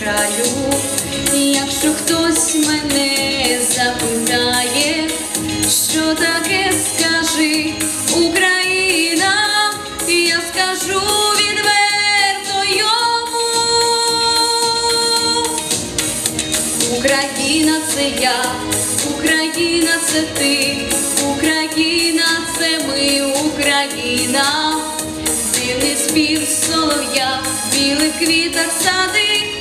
краю. Якщо хтось мене запитає, що таке скажи Україна, я скажу відверто йому. Україна це я, Україна це ти, Україна це ми, Україна, дивний спів солов'я, білих квітах сади,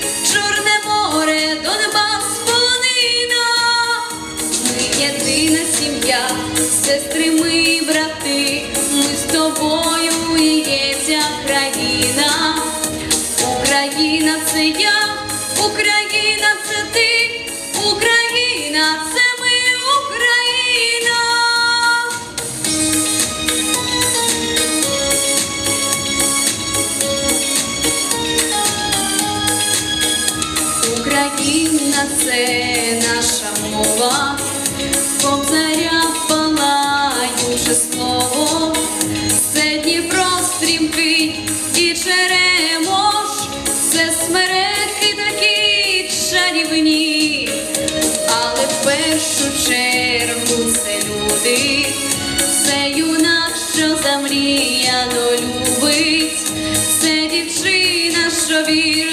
море, Донбас, полонина. Ми єдина сім'я, сестри, ми брати, ми з тобою Це наша мова, кобзаря палаюче слово, це Дніпро стрімкий і черемош, це смереки такі чарівні, але в першу чергу це люди, це юнак, що замріяно любить, це дівчина, що вірно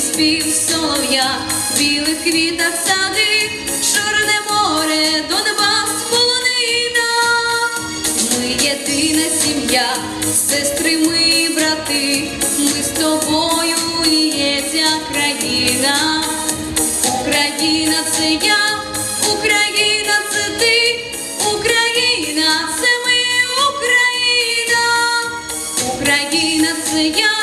спів солов'я, білих квітах сади, Чорне море, Донбас, полонина. Ми єдина сім'я, сестри, ми брати, ми з тобою є ця країна. Україна це я, Україна це ти, Україна це ми, Україна, Україна це я,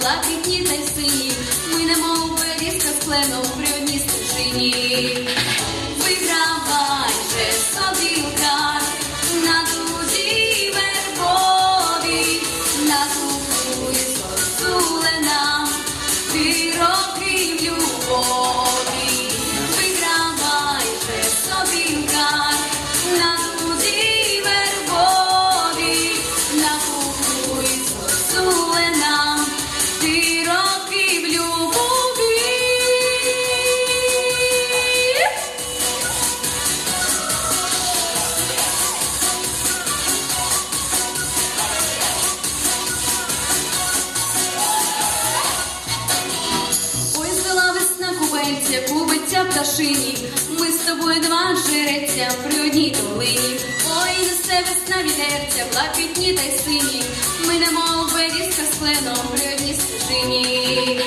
блакитні та й сині. Ми немов берізка з плену при одній стежині. Кубельця, кубиця пташині. Ми з тобою два жереця при одній долині. Ой, несе весна відерця, блакитні та й сині. Ми не мов берізка з кленом при одній стежині.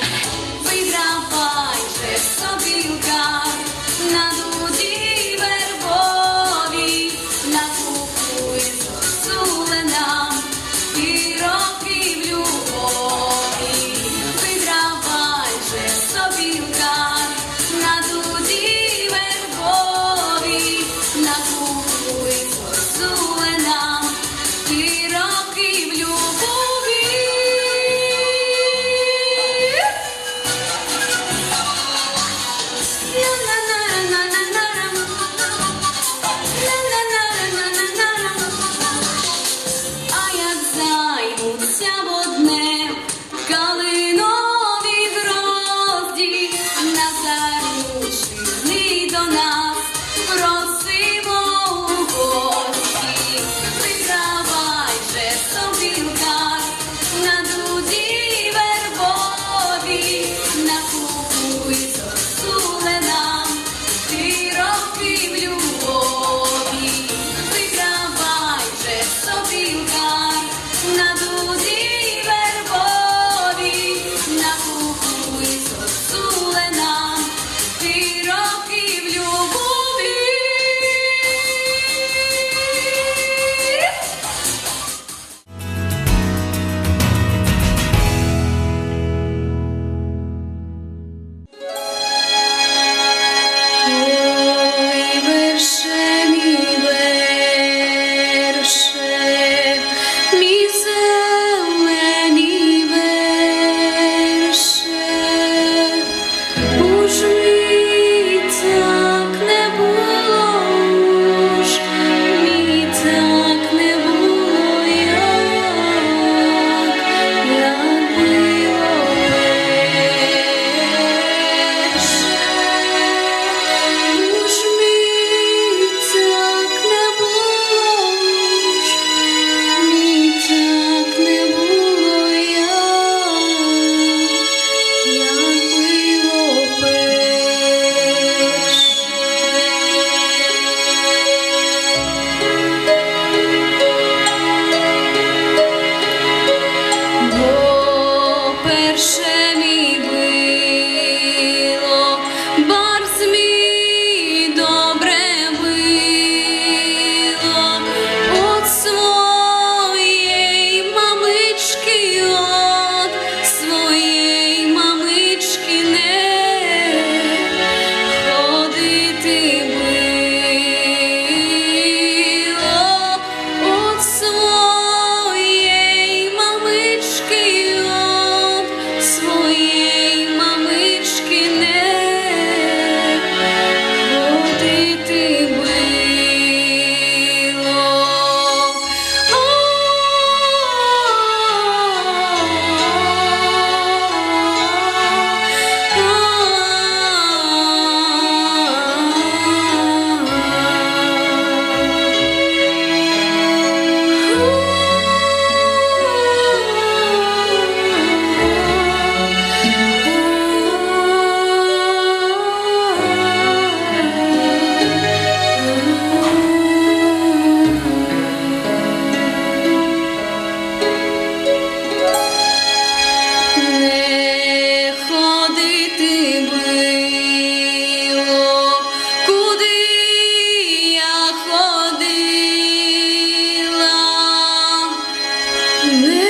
Amen.